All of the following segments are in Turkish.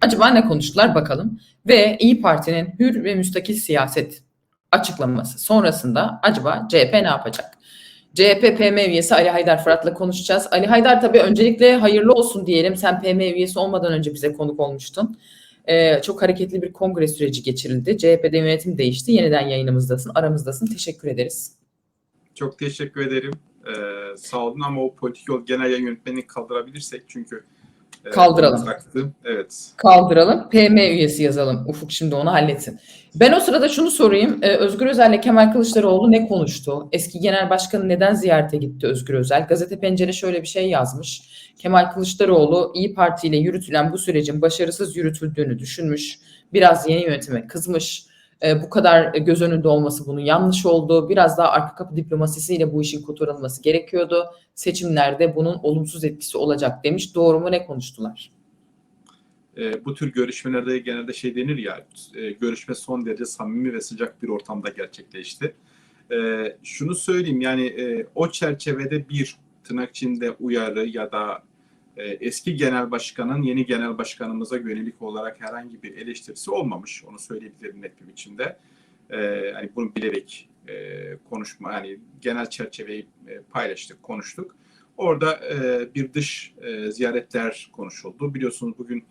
Acaba ne konuştular bakalım. Ve İyi Parti'nin hür ve müstakil siyaset açıklaması sonrasında acaba CHP ne yapacak? CHP PM üyesi Ali Haydar Fırat'la konuşacağız. Ali Haydar tabii öncelikle hayırlı olsun diyelim. Sen PM üyesi olmadan önce bize konuk olmuştun. Ee, çok hareketli bir kongre süreci geçirildi. CHP'de yönetim değişti. Yeniden yayınımızdasın, aramızdasın. Teşekkür ederiz. Çok teşekkür ederim. Ee, sağ olun ama o politik yol genel yayın yönetmenini kaldırabilirsek çünkü Kaldıralım. Evet. Kaldıralım. PM üyesi yazalım. Ufuk şimdi onu halletsin. Ben o sırada şunu sorayım. Ee, Özgür Özel ile Kemal Kılıçdaroğlu ne konuştu? Eski Genel Başkanı neden ziyarete gitti Özgür Özel? Gazete Pencere şöyle bir şey yazmış. Kemal Kılıçdaroğlu İyi Parti ile yürütülen bu sürecin başarısız yürütüldüğünü düşünmüş. Biraz yeni yönetime kızmış. Ee, bu kadar göz önünde olması bunun yanlış oldu. Biraz daha arka kapı diplomasisiyle bu işin kotarılması gerekiyordu. Seçimlerde bunun olumsuz etkisi olacak demiş. Doğru mu ne konuştular? E, bu tür görüşmelerde genelde şey denir ya, e, görüşme son derece samimi ve sıcak bir ortamda gerçekleşti. E, şunu söyleyeyim yani e, o çerçevede bir tırnak içinde uyarı ya da eski genel başkanın yeni genel başkanımıza yönelik olarak herhangi bir eleştirisi olmamış. Onu söyleyebilirim net bir biçimde. E, hani bunu bilerek e, konuşma, hani genel çerçeveyi e, paylaştık, konuştuk. Orada e, bir dış e, ziyaretler konuşuldu. Biliyorsunuz bugün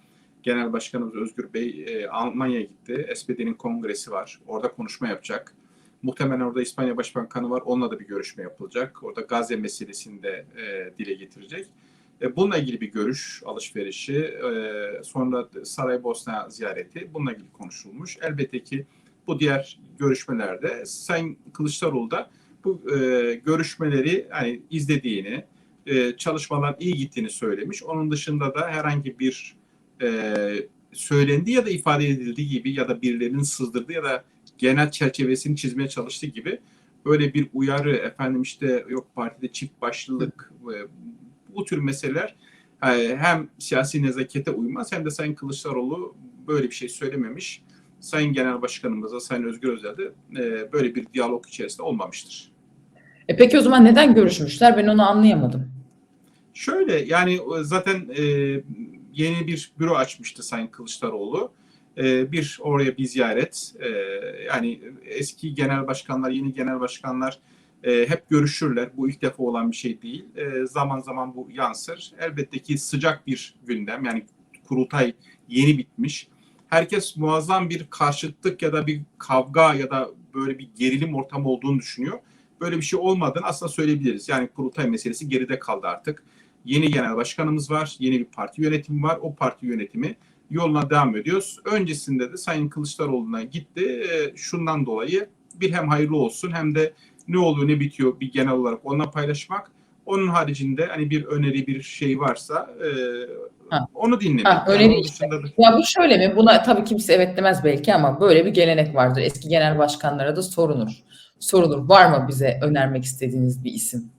Genel Başkanımız Özgür Bey e, Almanya'ya gitti. SPD'nin kongresi var. Orada konuşma yapacak. Muhtemelen orada İspanya Başbakanı var. Onunla da bir görüşme yapılacak. Orada Gazze meselesini de e, dile getirecek. E, bununla ilgili bir görüş alışverişi, e, sonra Saraybosna ziyareti bununla ilgili konuşulmuş. Elbette ki bu diğer görüşmelerde Sayın Kılıçdaroğlu da bu e, görüşmeleri hani izlediğini, çalışmalar iyi gittiğini söylemiş. Onun dışında da herhangi bir söylendiği ya da ifade edildiği gibi ya da birilerinin sızdırdığı ya da genel çerçevesini çizmeye çalıştığı gibi böyle bir uyarı efendim işte yok partide çift başlılık bu tür meseleler e, hem siyasi nezakete uymaz hem de Sayın Kılıçdaroğlu böyle bir şey söylememiş. Sayın Genel Başkanımıza, Sayın Özgür Özel de e, böyle bir diyalog içerisinde olmamıştır. E peki o zaman neden görüşmüşler? Ben onu anlayamadım. Şöyle yani zaten e, yeni bir büro açmıştı Sayın Kılıçdaroğlu. E, bir oraya bir ziyaret. E, yani eski genel başkanlar, yeni genel başkanlar e, hep görüşürler. Bu ilk defa olan bir şey değil. E, zaman zaman bu yansır. Elbette ki sıcak bir gündem. Yani kurultay yeni bitmiş. Herkes muazzam bir karşıtlık ya da bir kavga ya da böyle bir gerilim ortamı olduğunu düşünüyor. Böyle bir şey olmadığını aslında söyleyebiliriz. Yani kurultay meselesi geride kaldı artık. Yeni genel başkanımız var, yeni bir parti yönetimi var. O parti yönetimi yoluna devam ediyoruz. Öncesinde de Sayın Kılıçdaroğlu'na gitti. E, şundan dolayı bir hem hayırlı olsun hem de ne oluyor ne bitiyor bir genel olarak onunla paylaşmak. Onun haricinde hani bir öneri bir şey varsa e, Ha. onu dinlemek. Ha, Yani öneri işte. da- Ya bu şöyle mi? Buna tabii kimse evet demez belki ama böyle bir gelenek vardır. Eski genel başkanlara da sorunur. Sorulur. Var mı bize önermek istediğiniz bir isim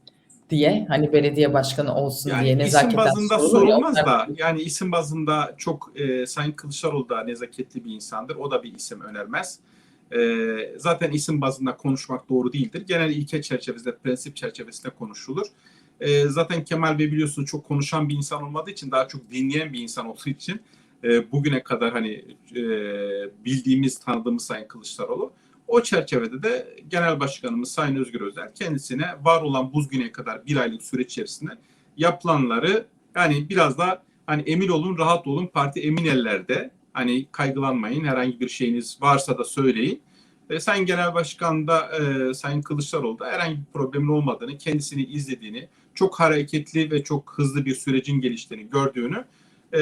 diye. Hani belediye başkanı olsun diye Yani isim nezaketen bazında sorulur ya, sorulmaz da yani isim bazında çok e, Sayın Kılıçdaroğlu da nezaketli bir insandır. O da bir isim önermez. E, zaten isim bazında konuşmak doğru değildir. Genel ilke çerçevesinde, prensip çerçevesinde konuşulur. E, zaten Kemal Bey biliyorsunuz çok konuşan bir insan olmadığı için daha çok dinleyen bir insan olduğu için e, bugüne kadar hani e, bildiğimiz, tanıdığımız Sayın Kılıçdaroğlu o çerçevede de Genel Başkanımız Sayın Özgür Özel kendisine var olan bugüne kadar bir aylık süreç içerisinde yapılanları yani biraz da hani emin olun, rahat olun, parti emin ellerde. Hani kaygılanmayın, herhangi bir şeyiniz varsa da söyleyin. E, Sayın Genel Başkan da e, Sayın Kılıçdaroğlu da herhangi bir problemin olmadığını, kendisini izlediğini, çok hareketli ve çok hızlı bir sürecin geliştiğini gördüğünü, e,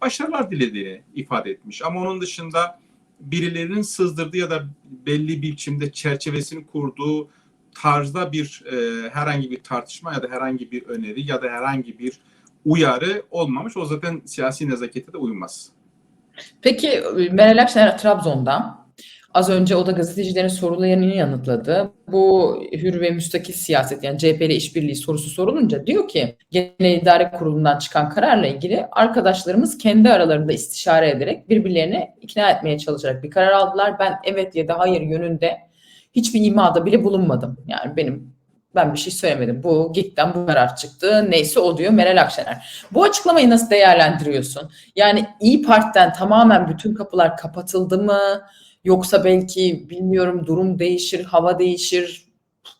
başarılar dilediğini ifade etmiş. Ama onun dışında birilerinin sızdırdığı ya da belli bir biçimde çerçevesini kurduğu tarzda bir e, herhangi bir tartışma ya da herhangi bir öneri ya da herhangi bir uyarı olmamış. O zaten siyasi nezakete de uymaz. Peki Meral Akşener Trabzon'da az önce o da gazetecilerin sorularını yanıtladı. Bu hür ve müstakil siyaset yani CHP ile işbirliği sorusu sorulunca diyor ki Genel İdare Kurulu'ndan çıkan kararla ilgili arkadaşlarımız kendi aralarında istişare ederek birbirlerini ikna etmeye çalışarak bir karar aldılar. Ben evet ya da hayır yönünde hiçbir imada bile bulunmadım. Yani benim Ben bir şey söylemedim. Bu GİK'ten bu karar çıktı. Neyse o diyor Meral Akşener. Bu açıklamayı nasıl değerlendiriyorsun? Yani İyi Parti'den tamamen bütün kapılar kapatıldı mı? Yoksa belki bilmiyorum durum değişir, hava değişir,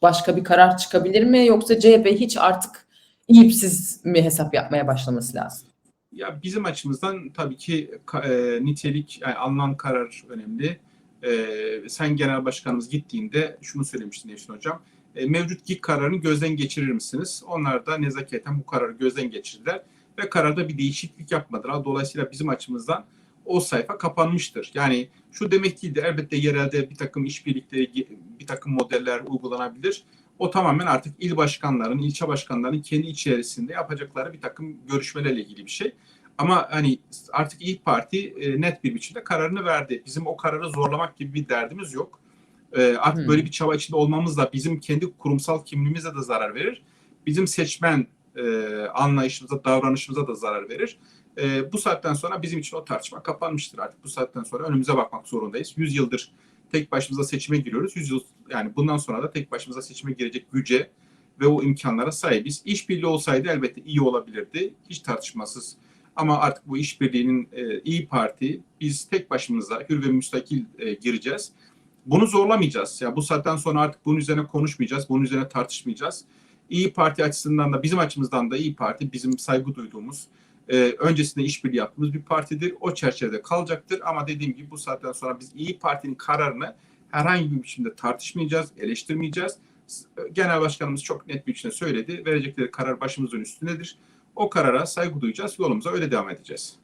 başka bir karar çıkabilir mi? Yoksa CHP hiç artık iyipsiz mi hesap yapmaya başlaması lazım? Ya bizim açımızdan tabii ki e, nitelik, yani alınan karar önemli. E, sen genel başkanımız gittiğinde şunu söylemiştin Nevşin Hocam. E, mevcut GİK kararını gözden geçirir misiniz? Onlar da nezaketen bu kararı gözden geçirdiler ve kararda bir değişiklik yapmadılar. Dolayısıyla bizim açımızdan o sayfa kapanmıştır. Yani şu demek değildir. Elbette yerelde bir takım işbirlikleri, bir takım modeller uygulanabilir. O tamamen artık il başkanlarının, ilçe başkanlarının kendi içerisinde yapacakları bir takım görüşmelerle ilgili bir şey. Ama hani artık İYİ Parti e, net bir biçimde kararını verdi. Bizim o kararı zorlamak gibi bir derdimiz yok. E, artık Hmm. böyle bir çaba içinde olmamız da bizim kendi kurumsal kimliğimize de zarar verir. Bizim seçmen e, anlayışımıza, davranışımıza da zarar verir. E, bu saatten sonra bizim için o tartışma kapanmıştır artık. Bu saatten sonra önümüze bakmak zorundayız. 100 yıldır tek başımıza seçime giriyoruz. 100 yıl yani bundan sonra da tek başımıza seçime girecek güce ve o imkanlara sahibiz. İşbirliği olsaydı elbette iyi olabilirdi. Hiç tartışmasız. Ama artık bu işbirliğinin e, iyi Parti biz tek başımıza hür ve müstakil e, gireceğiz. Bunu zorlamayacağız. Ya bu saatten sonra artık bunun üzerine konuşmayacağız. Bunun üzerine tartışmayacağız. İyi Parti açısından da bizim açımızdan da İyi Parti bizim saygı duyduğumuz e, öncesinde işbirliği yaptığımız bir partidir. O çerçevede kalacaktır. Ama dediğim gibi bu saatten sonra biz İyi Parti'nin kararını herhangi bir biçimde tartışmayacağız, eleştirmeyeceğiz. Genel Başkanımız çok net bir biçimde söyledi. Verecekleri karar başımızın üstündedir. O karara saygı duyacağız. Yolumuza öyle devam edeceğiz.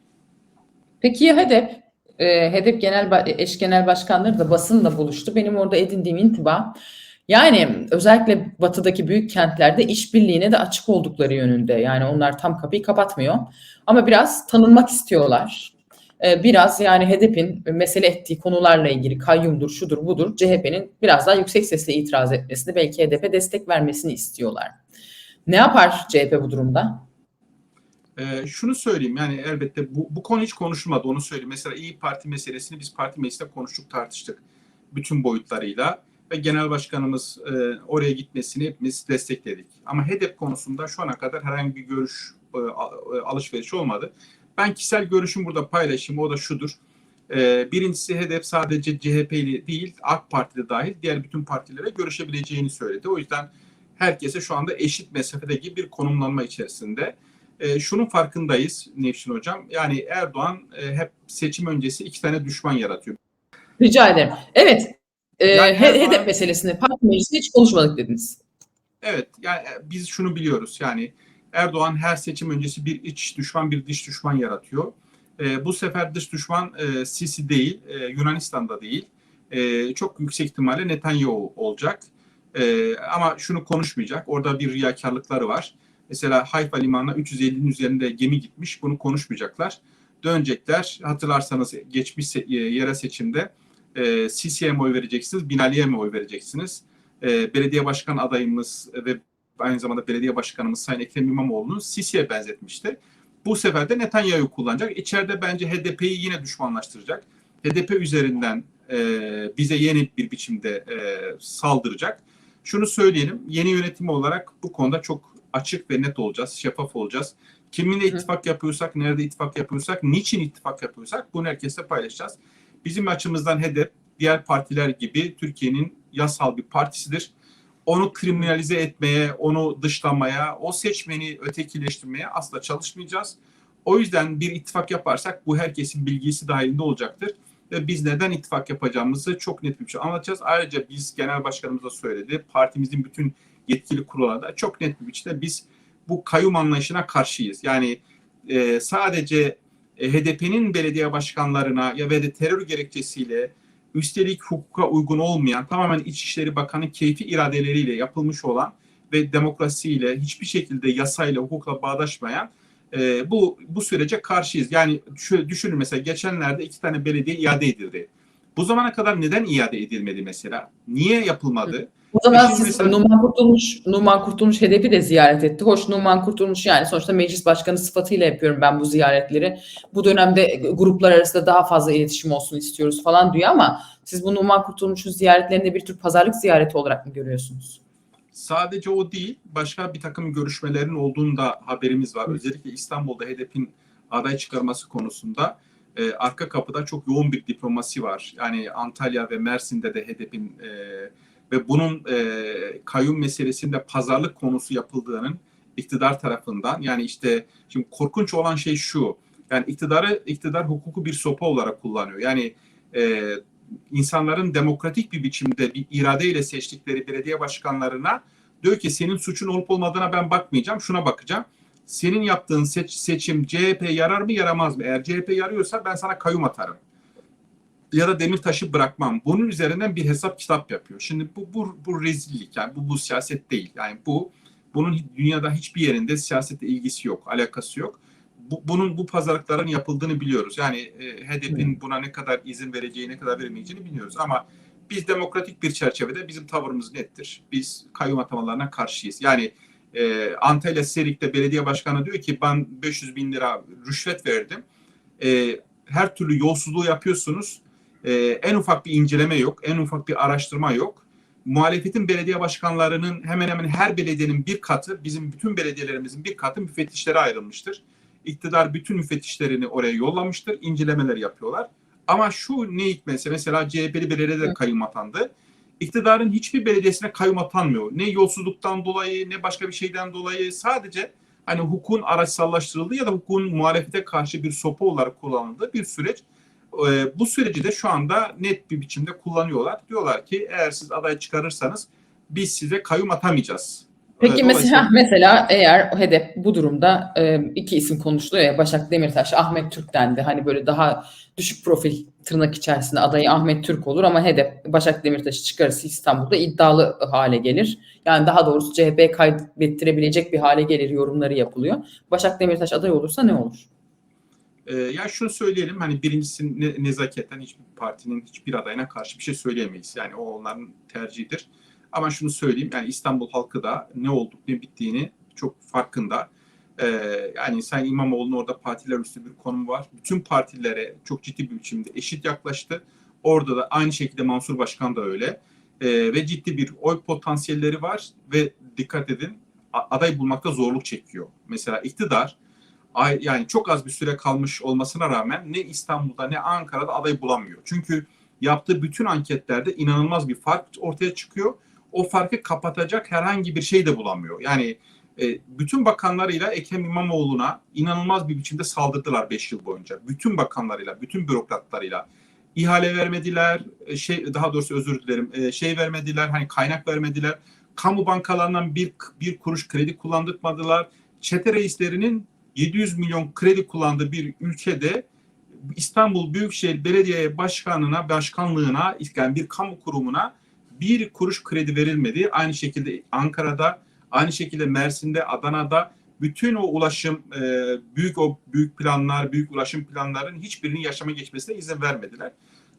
Peki ya HEDEP? Ee, HEDEP genel eş genel başkanları da basınla buluştu. Benim orada edindiğim intiba yani özellikle batıdaki büyük kentlerde işbirliğine de açık oldukları yönünde. Yani onlar tam kapıyı kapatmıyor. Ama biraz tanınmak istiyorlar. Ee, biraz yani HEDEP'in mesele ettiği konularla ilgili kayyumdur, şudur, budur CHP'nin biraz daha yüksek sesle itiraz etmesini, belki HDP destek vermesini istiyorlar. Ne yapar CHP bu durumda? Ee, şunu söyleyeyim yani elbette bu, bu konu hiç konuşulmadı onu söyleyeyim. Mesela İyi Parti meselesini biz parti meclisinde konuştuk tartıştık bütün boyutlarıyla ve genel başkanımız e, oraya gitmesini hepimiz destekledik. Ama HEDEP konusunda şu ana kadar herhangi bir görüş e, e, alışverişi olmadı. Ben kişisel görüşüm burada paylaşayım o da şudur. E, birincisi HEDEP sadece CHP ile değil AK Parti'de dahil diğer bütün partilere görüşebileceğini söyledi. O yüzden herkese şu anda eşit mesafede gibi bir konumlanma içerisinde. E, şunun farkındayız Nevşin Hocam. Yani Erdoğan e, hep seçim öncesi iki tane düşman yaratıyor. Rica ederim. Evet. E, Yani He- Erdoğan- HEDEP meselesini parti meclisinde hiç konuşmadık dediniz. Evet yani e, biz şunu biliyoruz yani Erdoğan her seçim öncesi bir iç düşman bir dış düşman yaratıyor. E, bu sefer dış düşman e, Sisi değil e, Yunanistan'da değil E, çok yüksek ihtimalle Netanyahu olacak. E, ama şunu konuşmayacak orada bir riyakarlıkları var. Mesela Hayfa limanına 350'nin üzerinde gemi gitmiş bunu konuşmayacaklar. Dönecekler hatırlarsanız geçmiş e, yerel seçimde e, Sisi'ye mi oy vereceksiniz Binali'ye mi oy vereceksiniz? e, belediye başkan adayımız ve aynı zamanda belediye başkanımız Sayın Ekrem İmamoğlu'nu Sisi'ye benzetmişti. Bu sefer de Netanyahu'yu kullanacak. İçeride bence HDP'yi yine düşmanlaştıracak. HDP üzerinden e, bize yeni bir biçimde e, saldıracak. Şunu söyleyelim, yeni yönetim olarak bu konuda çok açık ve net olacağız, şeffaf olacağız. Kiminle ittifak yapıyorsak, nerede ittifak yapıyorsak, niçin ittifak yapıyorsak bunu herkesle paylaşacağız. Bizim açımızdan hedef diğer partiler gibi Türkiye'nin yasal bir partisidir. Onu kriminalize etmeye, onu dışlamaya, o seçmeni ötekileştirmeye asla çalışmayacağız. O yüzden bir ittifak yaparsak bu herkesin bilgisi dahilinde olacaktır. Ve biz neden ittifak yapacağımızı çok net bir şey anlatacağız. Ayrıca biz genel başkanımız da söyledi. Partimizin bütün yetkili kurullarda çok net bir biçimde biz bu kayyum anlayışına karşıyız. Yani e, sadece e, HDP'nin belediye başkanlarına ya ve de terör gerekçesiyle üstelik hukuka uygun olmayan tamamen İçişleri Bakanı keyfi iradeleriyle yapılmış olan ve demokrasiyle hiçbir şekilde yasayla hukukla bağdaşmayan e, bu bu sürece karşıyız. Yani şöyle düşünün mesela geçenlerde iki tane belediye iade edildi. Bu zamana kadar neden iade edilmedi mesela? Niye yapılmadı? O zaman Şimdi siz mesela- Numan Kurtulmuş, Numan Kurtulmuş HDP'i de ziyaret etti. Hoş Numan Kurtulmuş yani sonuçta meclis başkanı sıfatıyla yapıyorum ben bu ziyaretleri. Bu dönemde gruplar arasında daha fazla iletişim olsun istiyoruz falan diyor ama siz bu Numan Kurtulmuş'un ziyaretlerini bir tür pazarlık ziyareti olarak mı görüyorsunuz? Sadece o değil, başka bir takım görüşmelerin olduğunda haberimiz var. Özellikle İstanbul'da HDP'nin aday çıkarması konusunda e, arka kapıda çok yoğun bir diplomasi var. Yani Antalya ve Mersin'de de HDP'nin e, ve bunun e, kayyum meselesinde pazarlık konusu yapıldığının iktidar tarafından yani işte şimdi korkunç olan şey şu yani iktidarı iktidar hukuku bir sopa olarak kullanıyor. Yani e, insanların demokratik bir biçimde bir iradeyle seçtikleri belediye başkanlarına diyor ki senin suçun olup olmadığına ben bakmayacağım şuna bakacağım. Senin yaptığın seç, seçim CHP yarar mı yaramaz mı? Eğer CHP yarıyorsa ben sana kayyum atarım. Ya da Demirtaş'ı bırakmam. Bunun üzerinden bir hesap kitap yapıyor. Şimdi bu bu, bu rezillik yani bu bu siyaset değil. Yani bu bunun dünyada hiçbir yerinde siyasete ilgisi yok, alakası yok. Bu, bunun bu pazarlıkların yapıldığını biliyoruz. Yani e, HDP'nin buna ne kadar izin vereceği, ne kadar vermeyeceğini biliyoruz. Ama biz demokratik bir çerçevede bizim tavrımız nettir. Biz kayyum atamalarına karşıyız. Yani e, Antalya Serik'te belediye başkanı diyor ki ben 500 bin lira rüşvet verdim. E, her türlü yolsuzluğu yapıyorsunuz. E, en ufak bir inceleme yok, en ufak bir araştırma yok muhalefetin belediye başkanlarının hemen hemen her belediyenin bir katı, bizim bütün belediyelerimizin bir katı müfettişlere ayrılmıştır. İktidar bütün müfettişlerini oraya yollamıştır, incelemeler yapıyorlar. Ama şu ne hikmetse mesela CHP'li belediyede kayyum atandı. İktidarın hiçbir belediyesine kayyum atanmıyor. Ne yolsuzluktan dolayı ne başka bir şeyden dolayı sadece hani hukukun araçsallaştırıldığı ya da hukukun muhalefete karşı bir sopa olarak kullanıldığı bir süreç. E, bu süreci de şu anda net bir biçimde kullanıyorlar. Diyorlar ki eğer siz aday çıkarırsanız biz size kayyum atamayacağız. Peki E, mesela mesela eğer HDP bu durumda e, iki isim konuşuluyor ya Başak Demirtaş, Ahmet Türk dendi. Hani böyle daha düşük profil tırnak içerisinde adayı Ahmet Türk olur ama HDP Başak Demirtaş'ı çıkarırsa İstanbul'da iddialı hale gelir. Yani daha doğrusu CHP kaybettirebilecek bir hale gelir yorumları yapılıyor. Başak Demirtaş aday olursa ne olur? Ya şunu söyleyelim hani birincisi ne, nezaketten hiçbir partinin hiçbir adayına karşı bir şey söyleyemeyiz. Yani o onların tercihidir. Ama şunu söyleyeyim yani İstanbul halkı da ne olduk ne bittiğini çok farkında. Ee, yani Sayın İmamoğlu'nun orada partiler üstü bir konum var. Bütün partilere çok ciddi bir biçimde eşit yaklaştı. Orada da aynı şekilde Mansur Başkan da öyle. Ee, ve ciddi bir oy potansiyelleri var ve dikkat edin aday bulmakta zorluk çekiyor. Mesela iktidar yani çok az bir süre kalmış olmasına rağmen ne İstanbul'da ne Ankara'da aday bulamıyor. Çünkü yaptığı bütün anketlerde inanılmaz bir fark ortaya çıkıyor. O farkı kapatacak herhangi bir şey de bulamıyor. Yani e, bütün bakanlarıyla Ekrem İmamoğlu'na inanılmaz bir biçimde saldırdılar 5 yıl boyunca. Bütün bakanlarıyla, bütün bürokratlarıyla ihale vermediler, şey daha doğrusu özür dilerim, e, şey vermediler, hani kaynak vermediler. Kamu bankalarından bir bir kuruş kredi kullandırmadılar. Çete reislerinin 700 milyon kredi kullandığı bir ülkede İstanbul Büyükşehir Belediye Başkanı'na, başkanlığına, yani bir kamu kurumuna bir kuruş kredi verilmedi. Aynı şekilde Ankara'da, aynı şekilde Mersin'de, Adana'da bütün o ulaşım, e, büyük o büyük planlar, büyük ulaşım planlarının hiçbirinin yaşama geçmesine izin vermediler.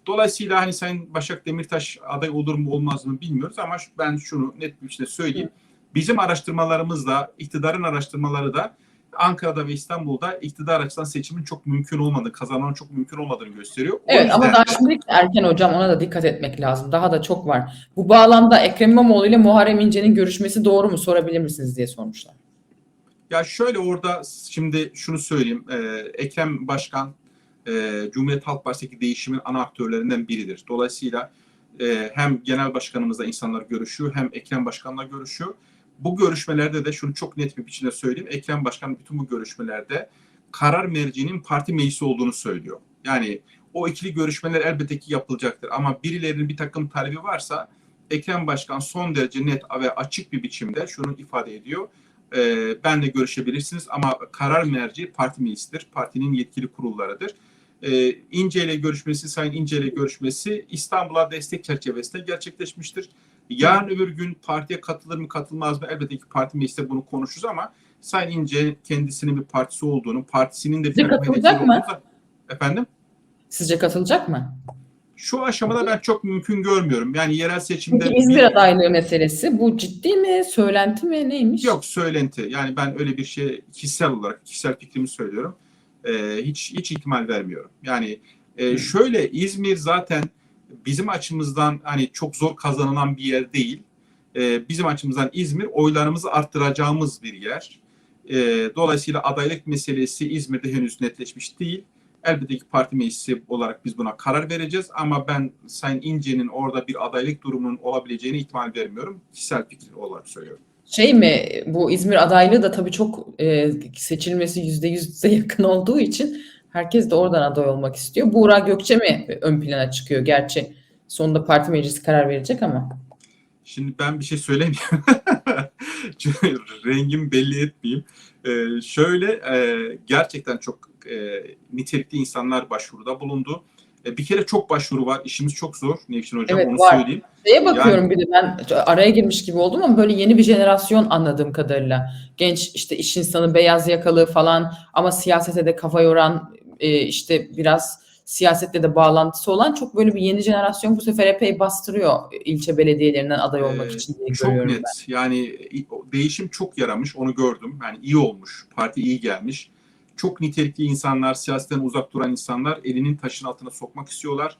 Dolayısıyla hani Sayın Başak Demirtaş aday olur mu olmaz mı bilmiyoruz ama ben şunu net bir şekilde söyleyeyim. Bizim araştırmalarımızda, iktidarın araştırmaları da Ankara'da ve İstanbul'da iktidar açısından seçimin çok mümkün olmadığı, kazanmanın çok mümkün olmadığını gösteriyor. O Evet yüzden... ama daha şimdi erken hocam ona da dikkat etmek lazım. Daha da çok var. Bu bağlamda Ekrem İmamoğlu ile Muharrem İnce'nin görüşmesi doğru mu sorabilir misiniz diye sormuşlar. Ya şöyle orada şimdi şunu söyleyeyim. Ee, Ekrem Başkan e, Cumhuriyet Halk Partisi'ndeki değişimin ana aktörlerinden biridir. Dolayısıyla e, hem genel başkanımızla insanlar görüşüyor hem Ekrem Başkan'la görüşüyor bu görüşmelerde de şunu çok net bir biçimde söyleyeyim. Ekrem Başkan bütün bu görüşmelerde karar merciinin parti meclisi olduğunu söylüyor. Yani o ikili görüşmeler elbette ki yapılacaktır. Ama birilerinin bir takım talebi varsa Ekrem Başkan son derece net ve açık bir biçimde şunu ifade ediyor. E, ben de görüşebilirsiniz ama karar merci parti meclisidir. Partinin yetkili kurullarıdır. E, İnce ile görüşmesi, Sayın İnce ile görüşmesi İstanbul'a destek çerçevesinde gerçekleşmiştir. Yarın öbür gün partiye katılır mı katılmaz mı elbette ki parti mecliste bunu konuşuruz ama Sayın İnce kendisinin bir partisi olduğunu, partisinin de bir Sizce katılacak mı? olduğunu- Efendim? Sizce katılacak mı? Şu aşamada ben çok mümkün görmüyorum. Yani yerel seçimde Çünkü İzmir adaylığı meselesi bu ciddi mi, söylenti mi, neymiş? yok söylenti. Yani ben öyle bir şey kişisel olarak kişisel fikrimi söylüyorum. Ee, hiç hiç ihtimal vermiyorum. Yani e, şöyle İzmir zaten bizim açımızdan hani çok zor kazanılan bir yer değil. e, bizim açımızdan İzmir oylarımızı arttıracağımız bir yer. E, dolayısıyla adaylık meselesi İzmir'de henüz netleşmiş değil. Elbette ki parti meclisi olarak biz buna karar vereceğiz ama ben Sayın İnce'nin orada bir adaylık durumunun olabileceğine ihtimal vermiyorum. Kişisel fikir olarak söylüyorum. Şey mi bu İzmir adaylığı da tabii çok e, seçilmesi yüzde yüze yakın olduğu için herkes de oradan aday olmak istiyor. Buğra Gökçe mi ön plana çıkıyor? Gerçi sonunda parti meclisi karar verecek ama. Şimdi ben bir şey söylemiyorum. Çünkü rengimi belli etmeyeyim. Ee, şöyle e, gerçekten çok e, nitelikli insanlar başvuruda bulundu. E, bir kere çok başvuru var. İşimiz çok zor. Nevşin Hocam Evet, onu var. söyleyeyim. Şeye bakıyorum bir de ben araya girmiş gibi oldum ama böyle yeni bir jenerasyon anladığım kadarıyla. Genç işte iş insanı, beyaz yakalı falan ama siyasete de kafa yoran e, işte biraz siyasetle de bağlantısı olan çok böyle bir yeni jenerasyon bu sefer epey bastırıyor ilçe belediyelerinden aday olmak Ee, için diye çok görüyorum net. Yani i- o değişim çok yaramış. Onu gördüm. Yani iyi olmuş. Parti iyi gelmiş. Çok nitelikli insanlar, siyasetten uzak duran insanlar elinin taşın altına sokmak istiyorlar.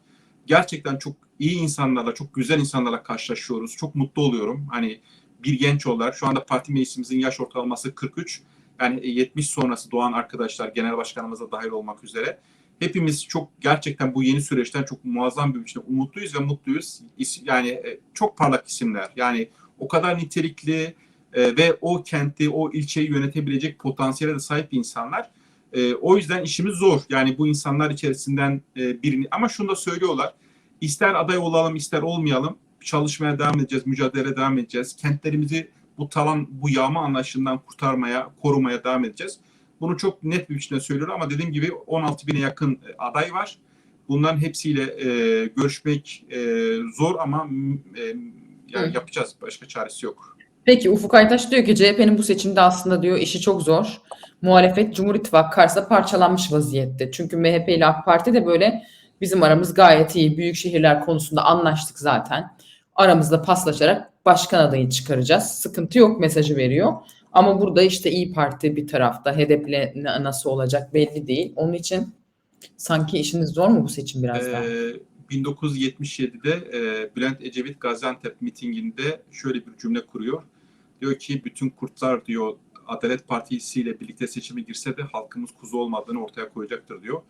Gerçekten çok iyi insanlarla, çok güzel insanlarla karşılaşıyoruz. Çok mutlu oluyorum. Hani bir genç olarak şu anda parti meclisimizin yaş ortalaması 43. Yani 70 sonrası doğan arkadaşlar, genel başkanımız da dahil olmak üzere. Hepimiz çok gerçekten bu yeni süreçten çok muazzam bir biçimde umutluyuz ve mutluyuz. Yani e, çok parlak isimler. Yani o kadar nitelikli e, ve o kenti, o ilçeyi yönetebilecek potansiyele de sahip insanlar. E, o yüzden işimiz zor. Yani bu insanlar içerisinden e, birini ama şunu da söylüyorlar. İster aday olalım, ister olmayalım çalışmaya devam edeceğiz, mücadele devam edeceğiz. Kentlerimizi bu talan, bu yağma anlayışından kurtarmaya, korumaya devam edeceğiz. Bunu çok net bir biçimde söylüyorum ama dediğim gibi 16 bine yakın e, aday var. Bunların hepsiyle e, görüşmek e, zor ama e, yani Hı. yapacağız. Başka çaresi yok. Peki Ufuk Aytaş diyor ki CHP'nin bu seçimde aslında diyor işi çok zor. Muhalefet Cumhur İttifakı karşısında parçalanmış vaziyette. Çünkü MHP ile AK Parti de böyle bizim aramız gayet iyi. Büyük şehirler konusunda anlaştık zaten. Aramızda paslaşarak başkan adayı çıkaracağız. Sıkıntı yok mesajı veriyor. Ama burada işte İyi Parti bir tarafta. HDP'le na- nasıl olacak belli değil. Onun için sanki işiniz zor mu bu seçim biraz? Ee, 1977'de e, Bülent Ecevit Gaziantep mitinginde şöyle bir cümle kuruyor. Diyor ki bütün kurtlar diyor Adalet Partisi ile birlikte seçime girse de halkımız kuzu olmadığını ortaya koyacaktır diyor.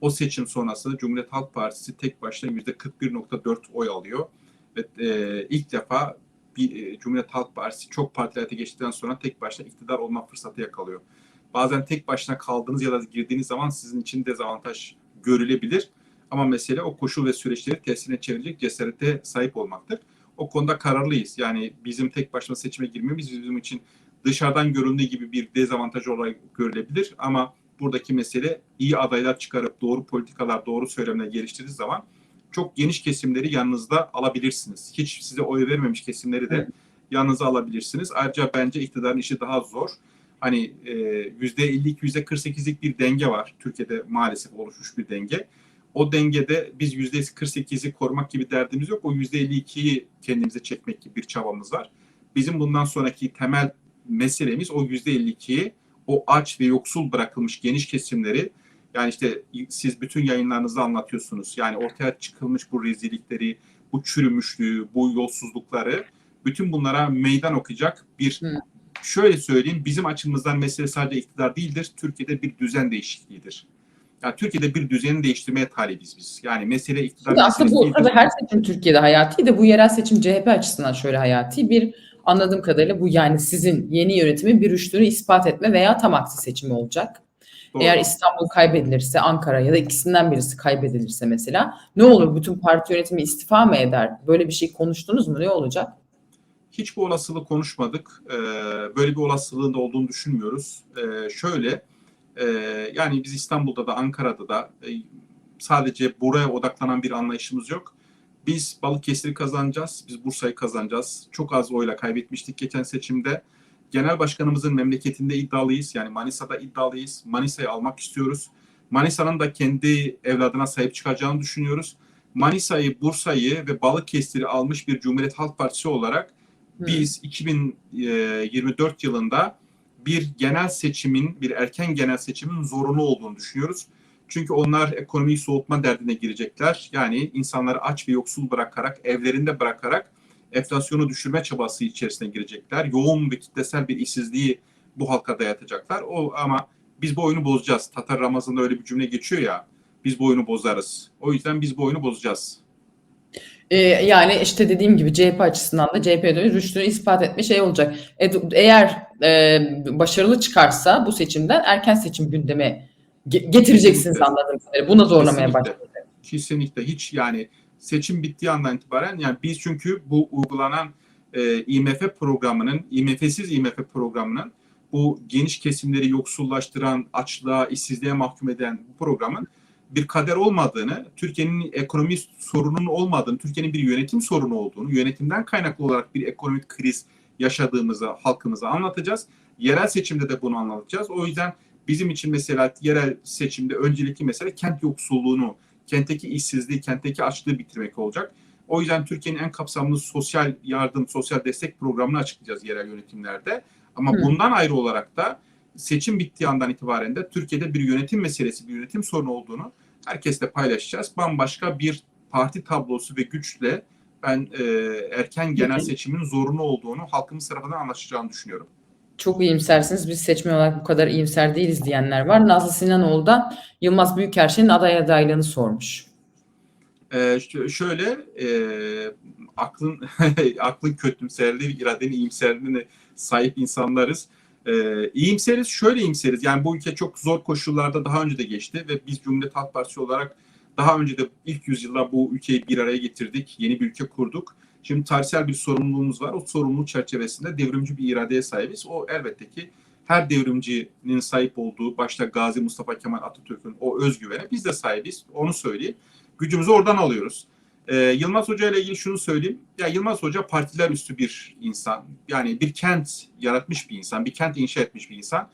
O seçim sonrası Cumhuriyet Halk Partisi tek başına %41.4 oy alıyor. Ve e, ilk defa bir e, Cumhuriyet Halk Partisi çok partilerde geçtikten sonra tek başına iktidar olma fırsatı yakalıyor. Bazen tek başına kaldığınız ya da girdiğiniz zaman sizin için dezavantaj görülebilir. Ama mesele o koşul ve süreçleri tersine çevirecek cesarete sahip olmaktır. O konuda kararlıyız. Yani bizim tek başına seçime girmemiz bizim için dışarıdan göründüğü gibi bir dezavantaj olarak görülebilir. Ama buradaki mesele iyi adaylar çıkarıp doğru politikalar, doğru söylemler geliştirdiğiniz zaman çok geniş kesimleri yanınızda alabilirsiniz. Hiç size oy vermemiş kesimleri de Evet. yanınıza alabilirsiniz. Ayrıca bence iktidarın işi daha zor. Hani e, %52, %48'lik bir denge var. Türkiye'de maalesef oluşmuş bir denge. O dengede biz %48'i korumak gibi derdimiz yok. O %52'yi kendimize çekmek gibi bir çabamız var. Bizim bundan sonraki temel meselemiz o %52'yi o aç ve yoksul bırakılmış geniş kesimleri yani işte siz bütün yayınlarınızda anlatıyorsunuz. Yani ortaya çıkılmış bu rezillikleri, bu çürümüşlüğü, bu yolsuzlukları bütün bunlara meydan okuyacak bir Hı. şöyle söyleyeyim bizim açımızdan mesele sadece iktidar değildir. Türkiye'de bir düzen değişikliğidir. Yani Türkiye'de bir düzeni değiştirmeye talibiz biz. Yani mesele iktidar Şimdi aslında bu tabii her seçim Türkiye'de hayati de bu yerel seçim CHP açısından şöyle hayati. Bir anladığım kadarıyla bu yani sizin yeni yönetimin bir rüştünü ispat etme veya tam aksi seçimi olacak. Doğru. Eğer İstanbul kaybedilirse, Ankara ya da ikisinden birisi kaybedilirse mesela ne olur? Bütün parti yönetimi istifa mı eder? Böyle bir şey konuştunuz mu? Ne olacak? Hiç bu olasılığı konuşmadık. Ee, böyle bir olasılığın da olduğunu düşünmüyoruz. Ee, şöyle, e, yani biz İstanbul'da da Ankara'da da e, sadece buraya odaklanan bir anlayışımız yok. Biz Balıkesir'i kazanacağız, biz Bursa'yı kazanacağız. Çok az oyla kaybetmiştik geçen seçimde. Genel başkanımızın memleketinde iddialıyız. Yani Manisa'da iddialıyız. Manisa'yı almak istiyoruz. Manisa'nın da kendi evladına sahip çıkacağını düşünüyoruz. Manisa'yı, Bursa'yı ve Balıkesir'i almış bir Cumhuriyet Halk Partisi olarak Hı. biz 2024 yılında bir genel seçimin, bir erken genel seçimin zorunlu olduğunu düşünüyoruz. Çünkü onlar ekonomiyi soğutma derdine girecekler. Yani insanları aç ve yoksul bırakarak, evlerinde bırakarak enflasyonu düşürme çabası içerisine girecekler. Yoğun ve kitlesel bir işsizliği bu halka dayatacaklar. O ama biz bu oyunu bozacağız. Tatar Ramazan'da öyle bir cümle geçiyor ya. Biz bu oyunu bozarız. O yüzden biz bu oyunu bozacağız. Ee, yani işte dediğim gibi CHP açısından da CHP'de rüştünü ispat etme şey olacak. E, eğer e, başarılı çıkarsa bu seçimden erken seçim gündeme ge- getireceksiniz Kesinlikle. anladığım kadarıyla. Buna zorlamaya Kesinlikle. başlayacak. Kesinlikle hiç yani seçim bittiği andan itibaren yani biz çünkü bu uygulanan e, IMF programının, IMF'siz IMF programının bu geniş kesimleri yoksullaştıran, açlığa, işsizliğe mahkum eden bu programın bir kader olmadığını, Türkiye'nin ekonomi sorununun olmadığını, Türkiye'nin bir yönetim sorunu olduğunu, yönetimden kaynaklı olarak bir ekonomik kriz yaşadığımızı halkımıza anlatacağız. Yerel seçimde de bunu anlatacağız. O yüzden bizim için mesela yerel seçimde öncelikli mesele kent yoksulluğunu, kentteki işsizliği, kentteki açlığı bitirmek olacak. O yüzden Türkiye'nin en kapsamlı sosyal yardım, sosyal destek programını açıklayacağız yerel yönetimlerde. Ama Hı. bundan ayrı olarak da seçim bittiği andan itibaren de Türkiye'de bir yönetim meselesi, bir yönetim sorunu olduğunu herkesle paylaşacağız. Bambaşka bir parti tablosu ve güçle ben e, erken genel seçimin zorunlu olduğunu halkımız tarafından anlaşılacağını düşünüyorum. Çok iyimsersiniz. Biz seçmen olarak bu kadar iyimser değiliz diyenler var. Nazlı Sinanoğlu da Yılmaz Büyükerşen'in aday adaylığını sormuş. Ee, şöyle e, aklın aklın kötümserliği, iradenin iyimserliğine sahip insanlarız. Ee, iyimseriz, şöyle iyimseriz. Yani bu ülke çok zor koşullarda daha önce de geçti ve biz Cumhuriyet Halk Partisi olarak daha önce de ilk yüzyılda bu ülkeyi bir araya getirdik, yeni bir ülke kurduk. Şimdi tarihsel bir sorumluluğumuz var. O sorumluluk çerçevesinde devrimci bir iradeye sahibiz. O elbette ki her devrimcinin sahip olduğu, başta Gazi Mustafa Kemal Atatürk'ün o özgüvene biz de sahibiz. Onu söyleyeyim gücümüzü oradan alıyoruz. Ee, Yılmaz Hoca ile ilgili şunu söyleyeyim. Ya Yılmaz Hoca partiler üstü bir insan. Yani bir kent yaratmış bir insan, bir kent inşa etmiş bir insan.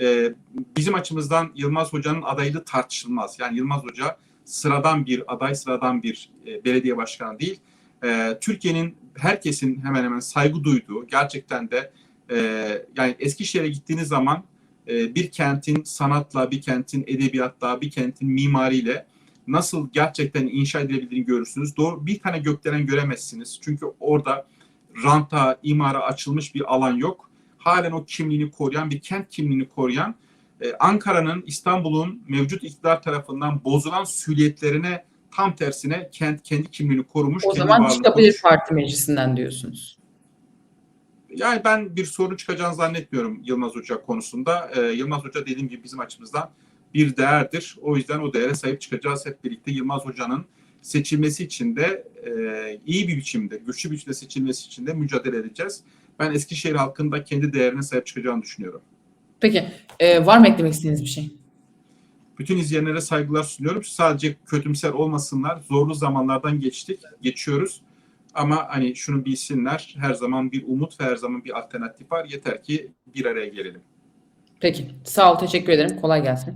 Ee, bizim açımızdan Yılmaz Hoca'nın adaylığı tartışılmaz. Yani Yılmaz Hoca sıradan bir aday, sıradan bir e, belediye başkanı değil. Ee, Türkiye'nin herkesin hemen hemen saygı duyduğu, gerçekten de e, yani Eskişehir'e gittiğiniz zaman e, bir kentin sanatla, bir kentin edebiyatla, bir kentin mimariyle nasıl gerçekten inşa edilebildiğini görürsünüz. Doğru bir tane gökdelen göremezsiniz. Çünkü orada ranta, imara açılmış bir alan yok. Halen o kimliğini koruyan, bir kent kimliğini koruyan, e, Ankara'nın, İstanbul'un mevcut iktidar tarafından bozulan süliyetlerine tam tersine kent kendi kimliğini korumuş. O zaman çıkabilir parti meclisinden diyorsunuz. Yani ben bir sorun çıkacağını zannetmiyorum Yılmaz Hoca konusunda. Ee, Yılmaz Hoca dediğim gibi bizim açımızdan bir değerdir. O yüzden o değere sahip çıkacağız hep birlikte. Yılmaz Hoca'nın seçilmesi için de e, iyi bir biçimde, güçlü bir biçimde seçilmesi için de mücadele edeceğiz. Ben Eskişehir halkının da kendi değerine sahip çıkacağını düşünüyorum. Peki e, var mı eklemek istediğiniz bir şey? Bütün izleyenlere saygılar sunuyorum. Sadece kötümser olmasınlar. Zorlu zamanlardan geçtik, geçiyoruz. Ama hani şunu bilsinler, her zaman bir umut ve her zaman bir alternatif var. Yeter ki bir araya gelelim. Peki. Sağ ol. Teşekkür ederim. Kolay gelsin.